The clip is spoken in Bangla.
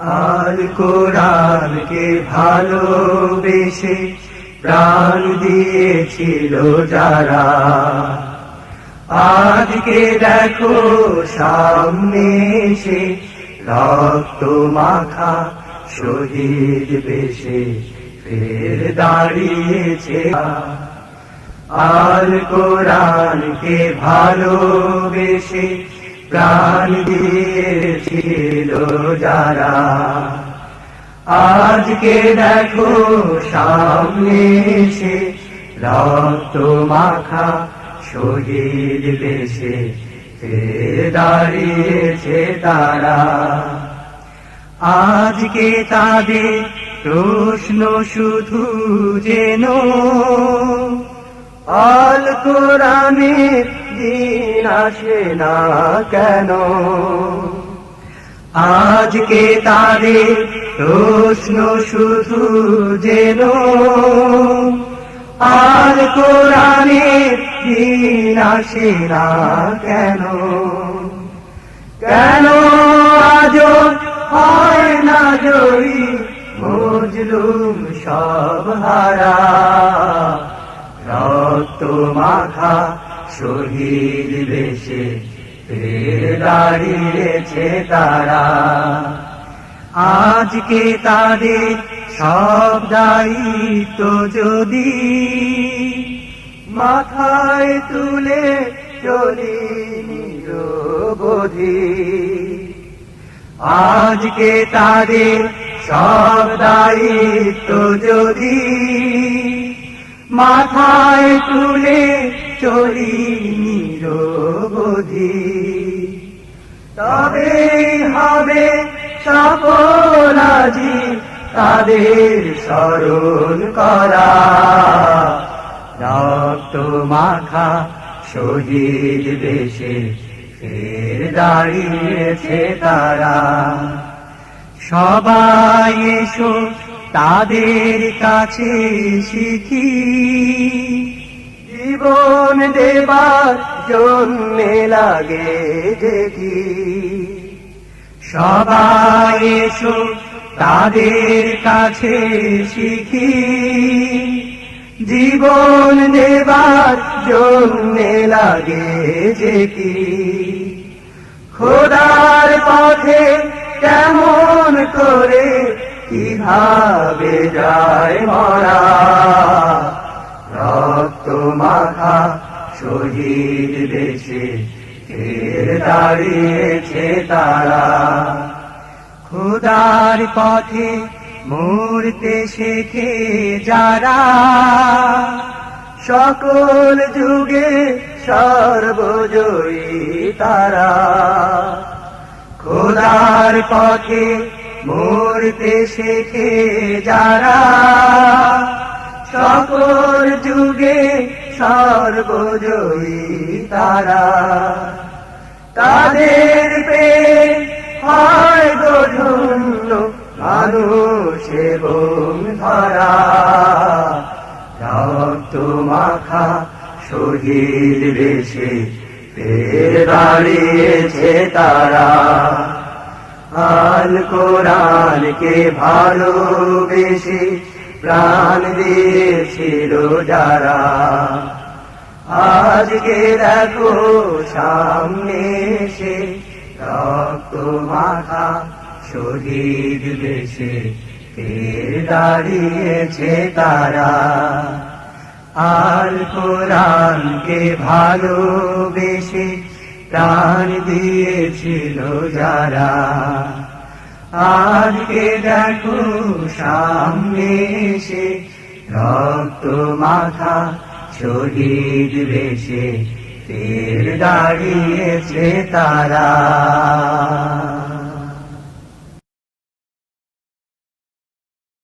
আল কোরআন কোরআনকে ভালোবেসে প্রাণ দিয়েছিল যারা। আজকে দেখো সামনে সে রক্ত মাখা শহীদ বেশে ফের দাঁড়িয়েছে। আল কোরআনকে ভালোবেসে প্রাণ দিয়েছিল যারা। আজকে দেখো সামনে সে রক্ত মাখা শহীদ ফের দাঁড়িয়েছে তারা। আজকে তাদের প্রশ্ন শুধু যেন আল কোরআনের দিন আসে না কেন? আজকে তাদের প্রশ্ন শুধু যেন আল কোরআনের দিন আসে না কেন? কেন আজ হয় না জয়ী মজলুম সব হারা? রক্ত মাখা শহীদ বেশে দাঁড়িয়েছে তারা। আজকে তাদের সব দায়িত্ব যদি মাথায় তুলে চলি নিরবধি আজকে তাদের সব দায়িত্ব যদি মাথায় তুলে চলি নিরবধি। তবে হবে সফল আজি তাদের স্মরণ করা। রক্ত মাখা শহীদ দেশে ফের দাঁড়িয়েছে তারা। সবাই এসো তাদের কাছে শিখি। জীবন দেবার জন্যে লাগে দেখি সবাই এসো তাদের কাছে শিখি। জীবন দেবার জন্যে লাগে যে কি? খোদার পথে কেমন করে কীভাবে যায় মরা? শহীদ ফের দাঁড়িয়েছে তারা। খুদার পথে মূর্তে শেখে যারা। সকল যুগে সর্বজয়ী তারা। খোদার পথে মূর্তে শেখে যারা। সকল যুগে সর্বজয়ী তারা। তাদের পে হয় গধন্য মানুষ এবং ধরা। রক্ত মাখা শহীদ বেশে, ফের দাঁড়িয়েছে তারা। আল কোরআনকে ভালোবেসে প্রাণ দিয়েছিল যারা। আজকে দেখো সামনে সে রক্ত মাখা শহীদ দেশে ফের দাঁড়িয়েছে তারা। আল কোরআনকে ভালোবেসে প্রাণ দিয়েছিল যারা। আজকে দেখো সামনে সে রক্ত মাথা শহীদ বেশে ফের দাঁড়িয়েছে তারা।